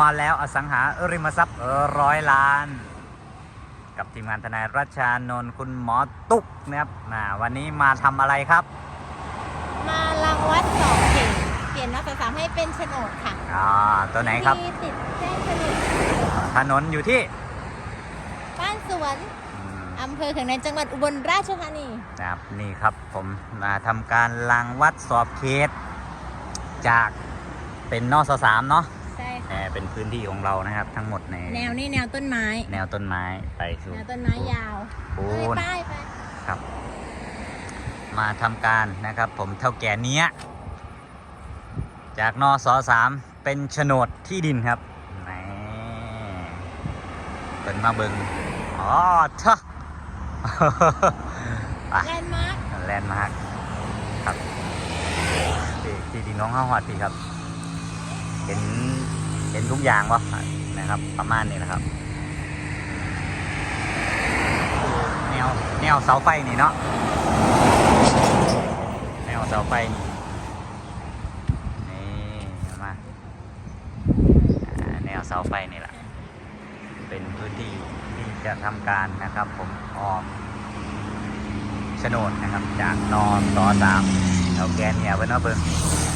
มาแล้วอสังหาริมทรัพย์ร้อยล้าน กับทีมงานทนายรัชชานนท์คุณหมอตุ๊กนะครับอ่าวันนี้มาทำอะไรครับ มารังวัดสองเขตเปลี่ยนนอสสามให้เป็นโฉนดค่ะอ่าตัวไหนครับที่ติดแจ้งโฉนดถนนอยู่ที่ บ้านสวนอืมอำเภอเขืองในจังหวัดอุบลราชธานีนะครับนี่ครับผมมาทำการลังวัดสอบเขตจากเป็นนอสสามเนาะใช่แหม เป็นพื้นที่ของเรานะครับ ทั้งหมดในแนวนี่แนวต้นไม้ แนวต้นไม้ไปสู่แนวต้นไม้ยาวปูเอ้ยนป้ายไปครับ มาทำการนะครับ ผมเท่าแก่เนี้ย จากนอสอสามเป็นโฉนดที่ดินครับนี่เป็นมาเบิงอ๋อเถอะไปแลนด์มาร์คแลนด์มาร์คครับที่ที่ดินน้องข้าวหอดพี่ครับ เห็น เห็นทุกอย่างวะนะครับ ประมาณนี้นะครับ แนวแนวเสาไฟนี่เนาะแนวเสาไฟนี่นี่มาแนวเสาไฟนี่แหละเป็นพื้นที่ที่จะทำการนะครับ ผมออกโฉนดนะครับ จากนอสอสามเอาแกนเนี่ยไว้เนาะเบิ่งเออ